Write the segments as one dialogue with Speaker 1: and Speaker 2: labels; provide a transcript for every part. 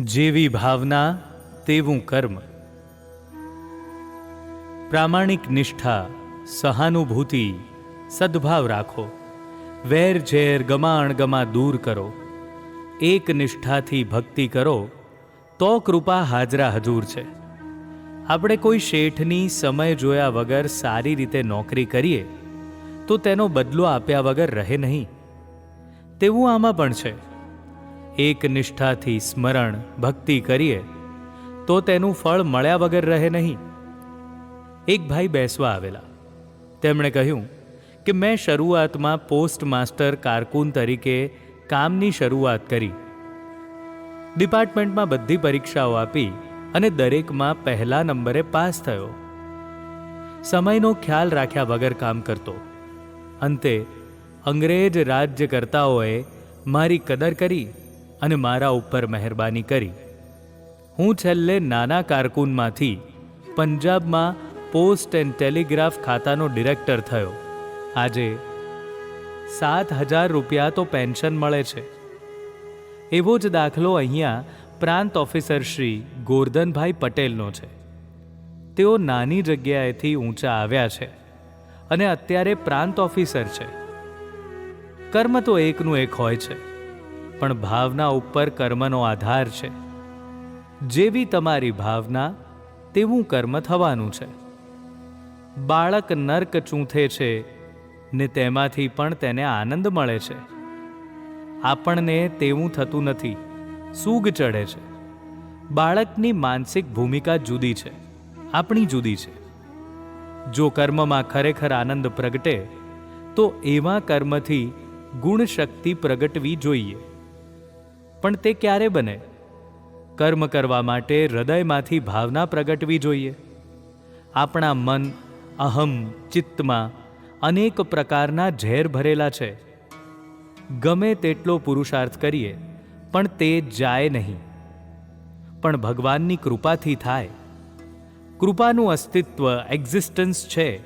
Speaker 1: જેવી ભાવના, તેવું કર્મ. પ્રામાણિક નિષ્ઠા, સહાનુભૂતિ, સદ્ભાવ રાખો. વેર ઝેર ગમાણ ગમા દૂર કરો. એક નિષ્ઠાથી ભક્તિ કરો, તો કૃપા હાજરા હજૂર છે. આપણે કોઈ શેઠની સમય જોયા વગર સારી રીતે નોકરી કરીએ, તો તેનો બદલો આપ્યા વગર રહે નહીં. તેવું આમાં પણ છે. એક નિષ્ઠાથી સ્મરણ, ભક્તિ કરીએ, તો તેનું ફળ મળ્યા વગર રહે નહીં. એક ભાઈ બેસવા આવેલા. તેમણે કહ્યું કે મેં શરૂઆતમાં પોસ્ટ માસ્ટર કારકુન તરીકે કામની શરૂઆત કરી. ડિપાર્ટમેન્ટમાં બધી પરીક્ષાઓ આપી અને દરેકમાં પહેલા નંબરે પાસ થયો. સમયનો ખ્યાલ રાખ્યા વગર કામ કરતો. અંતે અંગ્રેજ રાજ્યકર્તાઓએ મારી કદર કરી. અને મારા ઉપર મહેરબાની કરી. હું છેલ્લે નાના કારકુનમાંથી પંજાબમાં પોસ્ટ એન્ડ ટેલિગ્રાફ ખાતાનો ડિરેક્ટર થયો. આજે સાત હજાર રૂપિયા તો પેન્શન મળે છે. એવો જ દાખલો અહીંયા પ્રાંત ઓફિસર શ્રી ગોરધનભાઈ પટેલનો છે. તેઓ નાની જગ્યાએથી ઊંચા આવ્યા છે અને અત્યારે પ્રાંત ઓફિસર છે. કર્મ તો એકનું એક હોય છે. પણ ભાવના ઉપર કર્મનો આધાર છે. જેવી તમારી ભાવના, તેવું કર્મ થવાનું છે. બાળક નર્ક ચૂંથે છે ને તેમાંથી પણ તેને આનંદ મળે છે. આપણને તેવું થતું નથી. સૂગ ચડે છે. બાળકની માનસિક ભૂમિકા જુદી છે. આપણી જુદી છે. જો કર્મમાં ખરેખર આનંદ પ્રગટે, તો એવા કર્મથી ગુણશક્તિ પ્રગટવી જોઈએ. પણ તે ક્યારે બને? કર્મ કરવા માટે હૃદયમાંથી ભાવના પ્રગટવી જોઈએ. આપણા મન, અહમ, ચિત્તમાં અનેક પ્રકારના ઝેર ભરેલા છે. ગમે તેટલો પુરુષાર્થ કરીએ, પણ તે જાય નહીં. પણ ભગવાનની કૃપાથી થાય. કૃપાનું અસ્તિત્વ એક્ઝિસ્ટન્સ છે.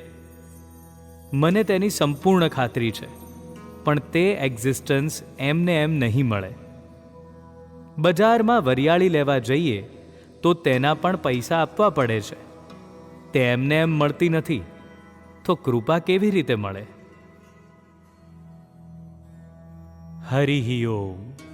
Speaker 1: મને તેની સંપૂર્ણ ખાતરી છે. પણ તે એક્ઝિસ્ટન્સ એમને એમ નહીં મળે. બજારમાં વરિયાળી લેવા જઈએ, તો તેના પણ પૈસા આપવા પડે છે. તે એમને એમ મળતી નથી. તો કૃપા કેવી રીતે મળે? હરિ ઓમ.